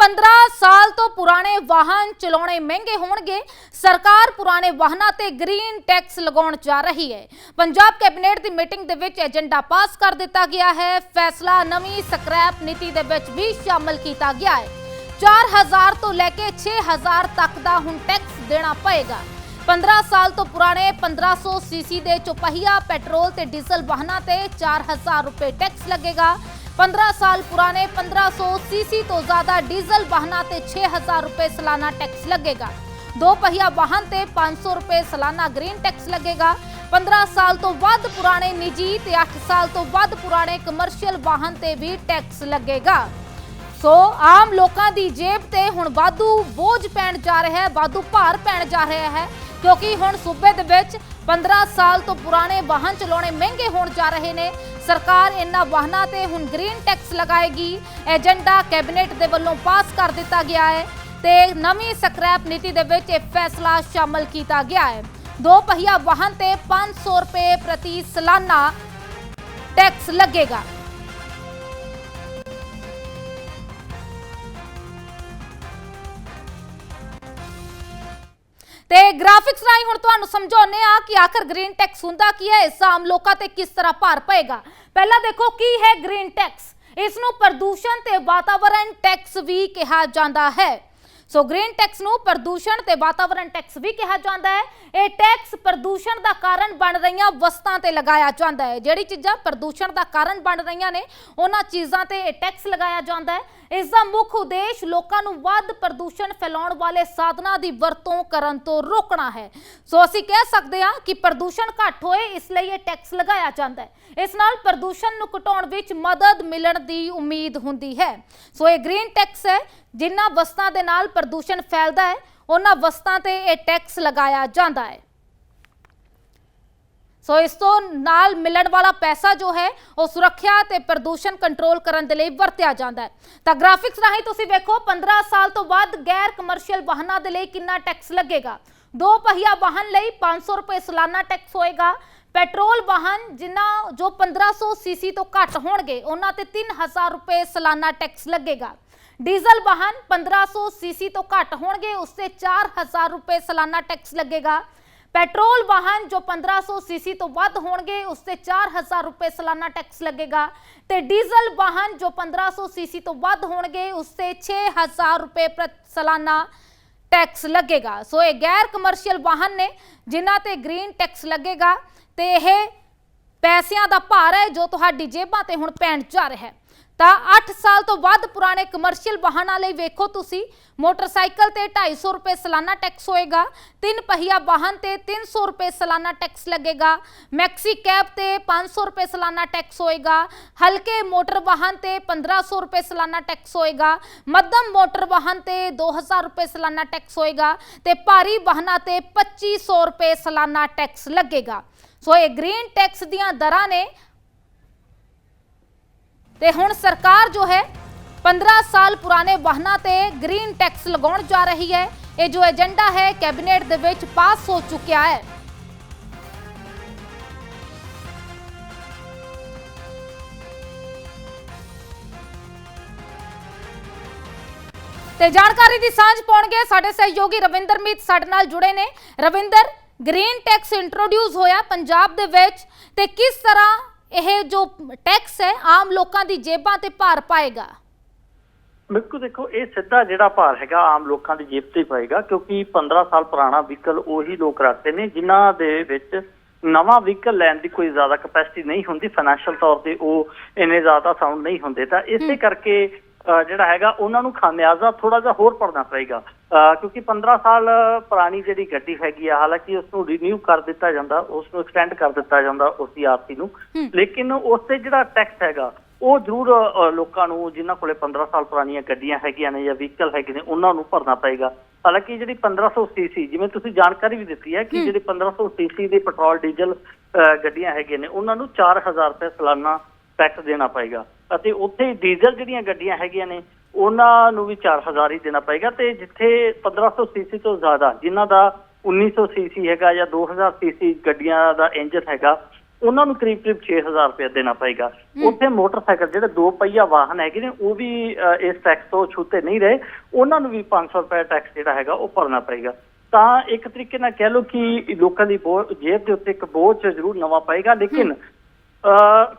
15 ਸਾਲ ਤੋਂ ਪੁਰਾਣੇ ਵਾਹਨ ਚਲਾਉਣੇ ਮਹਿੰਗੇ ਹੋਣਗੇ। ਸਰਕਾਰ ਪੁਰਾਣੇ ਵਾਹਨਾਂ ਤੇ ਗ੍ਰੀਨ ਟੈਕਸ ਲਗਾਉਣ ਜਾ ਰਹੀ ਹੈ। ਪੰਜਾਬ ਕੈਬਨਿਟ ਦੀ ਮੀਟਿੰਗ ਦੇ ਵਿੱਚ ਏਜੰਡਾ ਪਾਸ ਕਰ ਦਿੱਤਾ ਗਿਆ ਹੈ। ਫੈਸਲਾ ਨਵੀਂ ਸਕ੍ਰੈਪ ਨੀਤੀ ਦੇ ਵਿੱਚ ਵੀ ਸ਼ਾਮਲ ਕੀਤਾ ਗਿਆ ਹੈ। 4000 ਤੋਂ ਲੈ ਕੇ 6000 ਤੱਕ ਦਾ ਹੁਣ ਟੈਕਸ ਦੇਣਾ ਪਏਗਾ। 15 ਸਾਲ ਤੋਂ ਪੁਰਾਣੇ 1500 ਸੀਸੀ ਦੇ ਚੁਪਹੀਆ ਪੈਟਰੋਲ ਤੇ ਡੀਜ਼ਲ ਵਾਹਨਾਂ ਤੇ 4000 ਰੁਪਏ ਟੈਕਸ ਲੱਗੇਗਾ। 15 ਸਾਲ ਪੁਰਾਣੇ 1500 ਸੀਸੀ ਤੋਂ ਜ਼ਿਆਦਾ ਡੀਜ਼ਲ ਵਾਹਨਾਂ ਤੇ 6000 ਰੁਪਏ ਸਾਲਾਨਾ ਟੈਕਸ ਲੱਗੇਗਾ। ਦੋ ਪਹੀਆ ਵਾਹਨ ਤੇ 500 ਰੁਪਏ ਸਾਲਾਨਾ ਗ੍ਰੀਨ ਟੈਕਸ ਲੱਗੇਗਾ। 15 ਸਾਲ ਤੋਂ ਵੱਧ ਪੁਰਾਣੇ ਨਿੱਜੀ ਤੇ 8 ਸਾਲ ਤੋਂ ਵੱਧ ਪੁਰਾਣੇ ਕਮਰਸ਼ੀਅਲ ਵਾਹਨ ਤੇ ਵੀ ਟੈਕਸ ਲੱਗੇਗਾ। ਸੋ ਆਮ ਲੋਕਾਂ ਦੀ ਜੇਬ ਤੇ ਹੁਣ ਵਾਧੂ ਬੋਝ ਪੈਣ ਜਾ ਰਿਹਾ ਹੈ, ਵਾਧੂ ਭਾਰ ਪੈਣ ਜਾ ਰਿਹਾ ਹੈ। ਕਿਉਂਕਿ ਹੁਣ ਸੂਬੇ ਦੇ ਵਿੱਚ 15 ਸਾਲ ਤੋਂ ਪੁਰਾਣੇ ਵਾਹਨ ਚਲਾਉਣੇ ਮਹਿੰਗੇ ਹੋਣ ਜਾ ਰਹੇ ਨੇ। ਸਰਕਾਰ ਇਹਨਾਂ ਵਾਹਨਾਂ ਤੇ ਹੁਣ ਗ੍ਰੀਨ ਟੈਕਸ ਲਗਾਏਗੀ। ਏਜੰਡਾ ਕੈਬਨਿਟ ਦੇ ਵੱਲੋਂ ਪਾਸ ਕਰ ਦਿੱਤਾ ਗਿਆ ਹੈ ਤੇ ਨਵੀਂ ਸਕ੍ਰੈਪ ਨੀਤੀ ਦੇ ਵਿੱਚ ਇਹ ਫੈਸਲਾ ਸ਼ਾਮਲ ਕੀਤਾ ਗਿਆ ਹੈ। ਦੋ ਪਹੀਆ ਵਾਹਨ ਤੇ 500 ਰੁਪਏ ਪ੍ਰਤੀ ਸਾਲਾਨਾ ਟੈਕਸ ਲੱਗੇਗਾ। ਤੇ ਗ੍ਰਾਫਿਕਸ ਰਾਹੀਂ ਹੁਣ ਤੁਹਾਨੂੰ ਸਮਝਾਉਨੇ ਆ ਕਿ ਆਖਰ ਗ੍ਰੀਨ ਟੈਕਸ ਹੁੰਦਾ ਕੀ ਹੈ, ਇਸ ਆਮ ਲੋਕਾਂ ਤੇ ਕਿਸ ਤਰ੍ਹਾਂ ਭਾਰ ਪਏਗਾ। ਪਹਿਲਾਂ ਦੇਖੋ ਕੀ ਹੈ ਗ੍ਰੀਨ ਟੈਕਸ ਇਸ ਨੂੰ ਪ੍ਰਦੂਸ਼ਣ ਤੇ ਵਾਤਾਵਰਣ ਟੈਕਸ ਵੀ ਕਿਹਾ ਜਾਂਦਾ ਹੈ। ਸੋ ਗ੍ਰੀਨ ਟੈਕਸ ਨੂੰ ਪ੍ਰਦੂਸ਼ਣ ਤੇ ਵਾਤਾਵਰਣ ਟੈਕਸ ਵੀ ਕਿਹਾ ਜਾਂਦਾ ਹੈ। ਇਹ ਟੈਕਸ ਪ੍ਰਦੂਸ਼ਣ ਦਾ ਕਾਰਨ ਬਣ ਰਹੀਆਂ ਵਸਤਾਂ ਤੇ ਲਗਾਇਆ ਜਾਂਦਾ ਹੈ। ਜਿਹੜੀ ਚੀਜ਼ਾਂ ਪ੍ਰਦੂਸ਼ਣ ਦਾ ਕਾਰਨ ਬਣ ਰਹੀਆਂ ਨੇ, ਉਹਨਾਂ ਚੀਜ਼ਾਂ ਤੇ ਇਹ ਟੈਕਸ ਲਗਾਇਆ ਜਾਂਦਾ ਹੈ। ਇਸ ਦਾ ਮੁੱਖ ਉਦੇਸ਼ ਲੋਕਾਂ ਨੂੰ ਵੱਧ ਪ੍ਰਦੂਸ਼ਣ ਫੈਲਾਉਣ ਵਾਲੇ ਸਾਧਨਾਂ ਦੀ ਵਰਤੋਂ ਕਰਨ ਤੋਂ ਰੋਕਣਾ ਹੈ। ਸੋ ਅਸੀਂ ਕਹਿ ਸਕਦੇ ਹਾਂ ਕਿ ਪ੍ਰਦੂਸ਼ਣ ਘੱਟ ਹੋਏ, ਇਸ ਲਈ ਇਹ ਟੈਕਸ ਲਗਾਇਆ ਜਾਂਦਾ ਹੈ। ਇਸ ਨਾਲ ਪ੍ਰਦੂਸ਼ਣ ਨੂੰ ਘਟਾਉਣ ਵਿੱਚ ਮਦਦ ਮਿਲਣ ਦੀ ਉਮੀਦ ਹੁੰਦੀ ਹੈ। ਸੋ ਇਹ ਗ੍ਰੀਨ ਟੈਕਸ ਹੈ ਜਿਨ੍ਹਾਂ ਵਸਤਾਂ ਦੇ ਨਾਲ ਪ੍ਰਦੂਸ਼ਣ ਫੈਲਦਾ ਹੈ, ਉਹਨਾਂ ਵਸਤਾਂ ਤੇ ਇਹ ਟੈਕਸ ਲਗਾਇਆ ਜਾਂਦਾ ਹੈ। ਸੋ ਇਸ ਤੋਂ ਨਾਲ ਮਿਲਣ ਵਾਲਾ ਪੈਸਾ ਜੋ ਹੈ, ਉਹ ਸੁਰੱਖਿਆ ਤੇ ਪ੍ਰਦੂਸ਼ਣ ਕੰਟਰੋਲ ਕਰਨ ਦੇ ਲਈ ਵਰਤਿਆ ਜਾਂਦਾ ਹੈ। ਤਾਂ ਗ੍ਰਾਫਿਕਸ ਰਾਹੀਂ ਤੁਸੀਂ ਵੇਖੋ 15 ਸਾਲ ਤੋਂ ਬਾਅਦ ਗੈਰ ਕਮਰਸ਼ੀਅਲ ਵਾਹਨਾਂ ਦੇ ਲਈ ਕਿੰਨਾ ਟੈਕਸ ਲੱਗੇਗਾ? ਦੋ ਪਹੀਆ ਵਾਹਨ ਲਈ 500 ਰੁਪਏ ਸਾਲਾਨਾ ਟੈਕਸ ਹੋਏਗਾ। ਪੈਟਰੋਲ ਵਾਹਨ ਜਿਨ੍ਹਾਂ ਜੋ 1500 ਸੀਸੀ ਤੋਂ ਘੱਟ ਹੋਣਗੇ, ਉਹਨਾਂ ਤੇ 3000 ਰੁਪਏ ਸਾਲਾਨਾ ਟੈਕਸ ਲੱਗੇਗਾ। ਡੀਜ਼ਲ ਵਾਹਨ 1500 ਸੀਸੀ ਤੋਂ ਘੱਟ ਹੋਣਗੇ, ਉਸ ਤੇ 4000 ਰੁਪਏ ਸਾਲਾਨਾ ਟੈਕਸ ਲੱਗੇਗਾ। ਪੈਟਰੋਲ ਵਾਹਨ ਜੋ 1500 ਸੀਸੀ ਤੋਂ ਵੱਧ ਹੋਣਗੇ, ਉਸ ਤੇ 4000 ਰੁਪਏ ਸਾਲਾਨਾ ਟੈਕਸ ਲੱਗੇਗਾ। ਤੇ ਡੀਜ਼ਲ ਵਾਹਨ ਜੋ 1500 ਸੀਸੀ ਤੋਂ ਵੱਧ ਹੋਣਗੇ, ਉਸ ਤੇ 6000 ਰੁਪਏ ਪ੍ਰਤ ਸਾਲਾਨਾ ਟੈਕਸ ਲੱਗੇਗਾ। ਸੋ ਇਹ ਗੈਰ ਕਮਰਸ਼ੀਅਲ ਵਾਹਨ ਨੇ, ਜਿਨ੍ਹਾਂ ਤੇ ਗ੍ਰੀਨ ਟੈਕਸ ਲੱਗੇਗਾ, ਤੇ ਇਹ ਪੈਸਿਆਂ ਦਾ ਭਾਰ ਹੈ ਜੋ ਤੁਹਾਡੀ ਜੇਬਾਂ ਤੇ ਹੁਣ ਪੈਣ ਜਾ ਰਿਹਾ ਹੈ। ਤਾਂ 8 ਸਾਲ ਤੋਂ ਵੱਧ ਪੁਰਾਣੇ ਕਮਰਸ਼ੀਅਲ ਵਾਹਨਾਂ ਲਈ ਵੇਖੋ ਤੁਸੀਂ। ਮੋਟਰਸਾਈਕਲ ਤੇ 250 ਰੁਪਏ ਸਾਲਾਨਾ ਟੈਕਸ ਹੋਏਗਾ, ਤਿੰਨ ਪਹੀਆ ਵਾਹਨ ਤੇ 300 ਰੁਪਏ ਸਾਲਾਨਾ ਟੈਕਸ ਲੱਗੇਗਾ ਮੈਕਸੀ ਕੈਬ ਤੇ 500 ਰੁਪਏ ਸਾਲਾਨਾ ਟੈਕਸ ਹੋਏਗਾ, ਹਲਕੇ ਮੋਟਰ ਵਾਹਨ ਤੇ 1500 ਰੁਪਏ ਸਾਲਾਨਾ ਟੈਕਸ ਹੋਏਗਾ, ਮੱਧਮ ਮੋਟਰ ਵਾਹਨ ਤੇ 2000 ਰੁਪਏ ਸਾਲਾਨਾ ਟੈਕਸ ਹੋਏਗਾ ਤੇ ਭਾਰੀ ਵਾਹਨਾਂ ਤੇ 2500 ਰੁਪਏ ਸਾਲਾਨਾ ਟੈਕਸ ਲੱਗੇਗਾ। ਸੋ ਇਹ ਗ੍ਰੀਨ ਟੈਕਸ ਦੀਆਂ ਦਰਾਂ ਨੇ। ਤੇ ਹੁਣ ਸਰਕਾਰ ਜੋ ਹੈ 15 ਸਾਲ ਪੁਰਾਣੇ ਵਾਹਨਾਂ ਤੇ ਗ੍ਰੀਨ ਟੈਕਸ ਲਗਾਉਣ ਜਾ ਰਹੀ ਹੈ। ਇਹ ਜੋ ਏਜੰਡਾ ਹੈ ਕੈਬਨਿਟ ਦੇ ਵਿੱਚ ਪਾਸ ਹੋ ਚੁੱਕਿਆ ਹੈ। ਤੇ ਜਾਣਕਾਰੀ ਦੀ ਸਾਂਝ ਪਾਉਣਗੇ ਸਾਡੇ ਸਹਿਯੋਗੀ ਰਵਿੰਦਰ ਮੀਤ ਸਾਡੇ ਨਾਲ ਜੁੜੇ ਨੇ। ਰਵਿੰਦਰ ਗ੍ਰੀਨ ਟੈਕਸ ਇੰਟਰੋਡਿਊਸ ਹੋਇਆ ਪੰਜਾਬ ਦੇ ਵਿੱਚ ਤੇ ਕਿਸ ਤਰ੍ਹਾਂ ਇਹ ਜੋ ਟੈਕਸ ਹੈ ਆਮ ਲੋਕਾਂ ਦੀ ਜੇਬਾਂ ਤੇ ਭਾਰ ਪਾਏਗਾ। ਬਿਲਕੁਲ ਦੇਖੋ ਇਹ ਸਿੱਧਾ ਜਿਹੜਾ ਭਾਰ ਹੈਗਾ ਆਮ ਲੋਕਾਂ ਦੀ ਜੇਬ ਤੇ ਪਏਗਾ ਕਿਉਂਕਿ 15 ਸਾਲ ਪੁਰਾਣਾ ਵਹੀਕਲ ਉਹੀ ਲੋਕ ਰੱਖਦੇ ਨੇ ਜਿਨ੍ਹਾਂ ਦੇ ਵਿੱਚ ਨਵਾਂ ਵਹੀਕਲ ਲੈਣ ਦੀ ਕੋਈ ਜ਼ਿਆਦਾ ਕਪੈਸਿਟੀ ਨਹੀਂ ਹੁੰਦੀ ਫਾਈਨੈਂਸ਼ੀਅਲ ਤੌਰ ਤੇ ਉਹ ਇੰਨੇ ਜ਼ਿਆਦਾ ਸਾਊਂਡ ਨਹੀਂ ਹੁੰਦੇ ਤਾਂ ਇਸੇ ਕਰਕੇ ਜਿਹੜਾ ਹੈਗਾ ਉਹਨਾਂ ਨੂੰ ਖਾਮਿਆਜ਼ਾ ਥੋੜਾ ਜਿਹਾ ਹੋਰ ਭਰਨਾ ਪਏਗਾ। ਕਿਉਂਕਿ 15 ਸਾਲ ਪੁਰਾਣੀ ਜਿਹੜੀ ਗੱਡੀ ਹੈਗੀ ਆ ਹਾਲਾਂਕਿ ਉਸ ਨੂੰ ਰੀਨਿਊ ਕਰ ਦਿੱਤਾ ਜਾਂਦਾ ਉਸ ਨੂੰ ਐਕਸਟੈਂਡ ਕਰ ਦਿੱਤਾ ਜਾਂਦਾ ਉਸ ਦੀ ਆਰਸੀ ਨੂੰ ਲੇਕਿਨ ਉਸ ਤੇ ਜਿਹੜਾ ਟੈਕਸ ਹੈਗਾ ਉਹ ਜ਼ਰੂਰ ਲੋਕਾਂ ਨੂੰ ਜਿਨ੍ਹਾਂ ਕੋਲੇ 15 ਸਾਲ ਪੁਰਾਣੀਆਂ ਗੱਡੀਆਂ ਹੈਗੀਆਂ ਨੇ ਜਾਂ ਵਹੀਕਲ ਹੈਗੇ ਨੇ ਉਹਨਾਂ ਨੂੰ ਭਰਨਾ ਪਏਗਾ। ਹਾਲਾਂਕਿ ਜਿਹੜੀ 1500 ਸੀਸੀ ਜਿਵੇਂ ਤੁਸੀਂ ਜਾਣਕਾਰੀ ਵੀ ਦਿੱਤੀ ਹੈ ਕਿ ਜਿਹੜੀ 1500 ਸੀਸੀ ਦੇ ਪੈਟਰੋਲ ਡੀਜ਼ਲ ਗੱਡੀਆਂ ਹੈਗੀਆਂ ਨੇ ਉਹਨਾਂ ਨੂੰ 4000 ਰੁਪਏ ਸਾਲਾਨਾ ਟੈਕਸ ਦੇਣਾ ਪਏਗਾ। ਅਤੇ ਉੱਥੇ ਹੀ ਡੀਜ਼ਲ ਜਿਹੜੀਆਂ ਗੱਡੀਆਂ ਹੈਗੀਆਂ ਨੇ ਉਹਨਾਂ ਨੂੰ ਵੀ 4000 ਹੀ ਦੇਣਾ ਪਏਗਾ ਤੇ ਜਿੱਥੇ 1500 ਸੀਸੀ ਤੋਂ ਜ਼ਿਆਦਾ ਜਿਨ੍ਹਾਂ ਦਾ 1900 ਸੀਸੀ ਹੈਗਾ ਜਾਂ 2000 ਸੀਸੀ ਗੱਡੀਆਂ ਦਾ ਇੰਜਨ ਹੈਗਾ ਉਹਨਾਂ ਨੂੰ ਕਰੀਬ ਕਰੀਬ 6000 ਰੁਪਏ ਦੇਣਾ ਪਏਗਾ। ਉੱਥੇ ਮੋਟਰਸਾਈਕਲ ਜਿਹੜੇ ਦੋ ਪਹੀਆ ਵਾਹਨ ਹੈਗੇ ਨੇ ਉਹ ਵੀ ਇਸ ਟੈਕਸ ਤੋਂ ਛੂਤੇ ਨਹੀਂ ਰਹੇ ਉਹਨਾਂ ਨੂੰ ਵੀ 500 ਰੁਪਏ ਟੈਕਸ ਜਿਹੜਾ ਹੈਗਾ ਉਹ ਭਰਨਾ ਪਏਗਾ। ਤਾਂ ਇੱਕ ਤਰੀਕੇ ਨਾਲ ਕਹਿ ਲਓ ਕਿ ਲੋਕਾਂ ਦੀ ਜੇਬ ਦੇ ਉੱਤੇ ਇੱਕ ਬੋਝ ਜ਼ਰੂਰ ਨਵਾਂ ਪਏਗਾ ਲੇਕਿਨ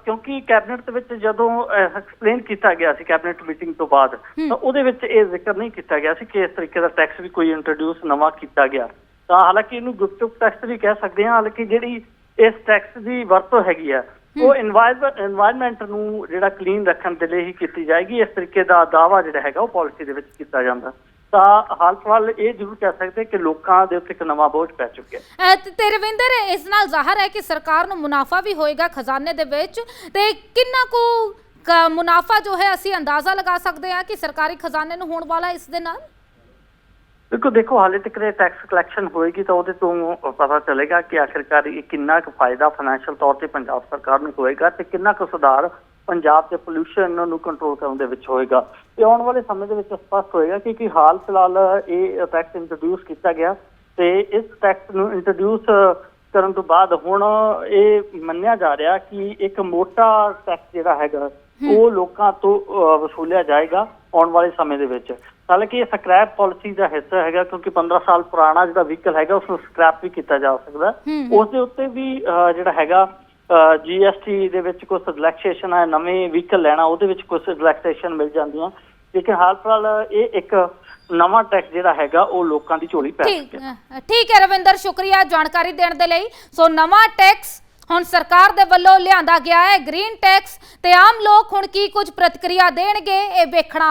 ਕਿਉਂਕਿ ਕੈਬਨਿਟ ਦੇ ਵਿੱਚ ਜਦੋਂ ਐਕਸਪਲੇਨ ਕੀਤਾ ਗਿਆ ਸੀ ਕੈਬਨਿਟ ਮੀਟਿੰਗ ਤੋਂ ਬਾਅਦ ਤਾਂ ਉਹਦੇ ਵਿੱਚ ਇਹ ਜ਼ਿਕਰ ਨਹੀਂ ਕੀਤਾ ਗਿਆ ਸੀ ਕਿ ਇਸ ਤਰੀਕੇ ਦਾ ਟੈਕਸ ਵੀ ਕੋਈ ਇੰਟਰੋਡਿਊਸ ਨਵਾਂ ਕੀਤਾ ਗਿਆ। ਤਾਂ ਹਾਲਾਂਕਿ ਇਹਨੂੰ ਗੁਪਤੁਪ ਟੈਕਸ ਵੀ ਕਹਿ ਸਕਦੇ ਹਾਂ ਹਾਲਾਂਕਿ ਜਿਹੜੀ ਇਸ ਟੈਕਸ ਦੀ ਵਰਤੋਂ ਹੈਗੀ ਆ ਉਹ এনवायरमेंट ਨੂੰ ਜਿਹੜਾ ਕਲੀਨ ਰੱਖਣ ਦੇ ਲਈ ਹੀ ਕੀਤੀ ਜਾਏਗੀ। ਇਸ ਤਰੀਕੇ ਦਾ ਦਾਵਾ ਜਿਹੜਾ ਹੈਗਾ ਉਹ ਪਾਲਿਸੀ ਦੇ ਵਿੱਚ ਕੀਤਾ ਜਾਂਦਾ। ਤਾਂ ਹਾਲ ਫਿਲਹਾਲ ਇਹ ਜ਼ਰੂਰ ਕਹਿ ਸਕਦੇ ਕਿ ਲੋਕਾਂ ਦੇ ਉੱਤੇ ਇੱਕ ਨਵਾਂ ਬੋਝ ਪੈ ਚੁੱਕਿਆ ਅਹ ਤੇ ਰਵਿੰਦਰ ਇਸ ਨਾਲ ਜ਼ਾਹਰ ਹੈ ਕਿ ਸਰਕਾਰ ਨੂੰ ਮੁਨਾਫਾ ਵੀ ਹੋਏਗਾ ਖਜ਼ਾਨੇ ਦੇ ਵਿੱਚ। ਤੇ ਕਿੰਨਾ ਕੁ ਮੁਨਾਫਾ ਜੋ ਹੈ ਅਸੀਂ ਅੰਦਾਜ਼ਾ ਲਗਾ ਸਕਦੇ ਹਾਂ ਕਿ ਸਰਕਾਰੀ ਖਜ਼ਾਨੇ ਨੂੰ ਹੋਣ ਵਾਲਾ ਇਸ ਦੇ ਨਾਲ? ਦੇਖੋ ਦੇਖੋ ਹਾਲੇ ਤੱਕ ਇਹ ਟੈਕਸ ਕਲੈਕਸ਼ਨ ਹੋਏਗੀ ਤਾਂ ਉਹਦੇ ਤੋਂ ਪਤਾ ਚੱਲੇਗਾ ਕਿ ਆਖਿਰਕਾਰ ਇਹ ਕਿੰਨਾ ਕੁ ਫਾਇਦਾ ਫਾਈਨੈਂਸ਼ੀਅਲ ਤੌਰ ਤੇ ਪੰਜਾਬ ਸਰਕਾਰ ਨੂੰ ਹੋਏਗਾ ਤੇ ਕਿੰਨਾ ਕੁ ਸੁਧਾਰ ਪੰਜਾਬ ਦੇ ਪੋਲੂਸ਼ਨ ਨੂੰ ਕੰਟਰੋਲ ਕਰਨ ਦੇ ਵਿੱਚ ਹੋਏਗਾ। ਤੇ ਆਉਣ ਵਾਲੇ ਸਮੇਂ ਦੇ ਵਿੱਚ ਸਪਸ਼ਟ ਹੋਏਗਾ ਕਿ ਕਿ ਹਾਲ ਫਿਲਹਾਲ ਇਹ ਟੈਕਸ ਇੰਟਰੋਡਿਊਸ ਕੀਤਾ ਗਿਆ ਤੇ ਇਸ ਟੈਕਸ ਨੂੰ ਇੰਟਰੋਡਿਊਸ ਕਰਨ ਤੋਂ ਬਾਅਦ ਹੁਣ ਇਹ ਮੰਨਿਆ ਜਾ ਰਿਹਾ ਕਿ ਇੱਕ ਮੋਟਾ ਟੈਕਸ ਜਿਹੜਾ ਹੈਗਾ ਉਹ ਲੋਕਾਂ ਤੋਂ ਵਸੂਲਿਆ ਜਾਏਗਾ ਆਉਣ ਵਾਲੇ ਸਮੇਂ ਦੇ ਵਿੱਚ। ਹਾਲਾਂਕਿ ਇਹ ਸਕ੍ਰੈਪ ਪਾਲਿਸੀ ਦਾ ਹਿੱਸਾ ਹੈਗਾ ਕਿਉਂਕਿ 15 ਸਾਲ ਪੁਰਾਣਾ ਜਿਹੜਾ ਵਹੀਕਲ ਹੈਗਾ ਉਸ ਨੂੰ ਸਕ੍ਰੈਪ ਵੀ ਕੀਤਾ ਜਾ ਸਕਦਾ। ਉਸ ਦੇ ਉੱਤੇ ਵੀ ਜਿਹੜਾ ਹੈਗਾ ਜੀਐਸਟੀ ਦੇ ਵਿੱਚ ਕੁਝ ਰਿਲੈਕਸੇਸ਼ਨ ਹੈ ਨਵੇਂ ਵਹੀਕਲ ਲੈਣਾ ਉਹਦੇ ਵਿੱਚ ਕੁਝ ਰਿਲੈਕਸੇਸ਼ਨ ਮਿਲ ਜਾਂਦੀਆਂ। ਲੇਕਿਨ ਹਾਲ ਫਿਲਹਾਲ ਇਹ ਇੱਕ ਨਵਾਂ ਟੈਕਸ ਜਿਹੜਾ ਹੈਗਾ ਉਹ ਲੋਕਾਂ ਦੀ ਝੋਲੀ ਪੈ ਅਹ ਠੀਕ ਹੈ ਰਵਿੰਦਰ ਸ਼ੁਕਰੀਆ ਜਾਣਕਾਰੀ ਦੇਣ ਦੇ ਲਈ। ਸੋ ਨਵਾਂ ਟੈਕਸ ਹੁਣ ਸਰਕਾਰ ਦੇ ਵੱਲੋਂ ਲਿਆਂਦਾ ਗਿਆ ਹੈ ਗ੍ਰੀਨ ਟੈਕਸ ਤੇ ਆਮ ਲੋਕ ਹੁਣ ਕੀ ਕੁਝ ਪ੍ਰਤੀਕਿਰਿਆ ਦੇਣਗੇ ਇਹ ਵੇਖਣਾ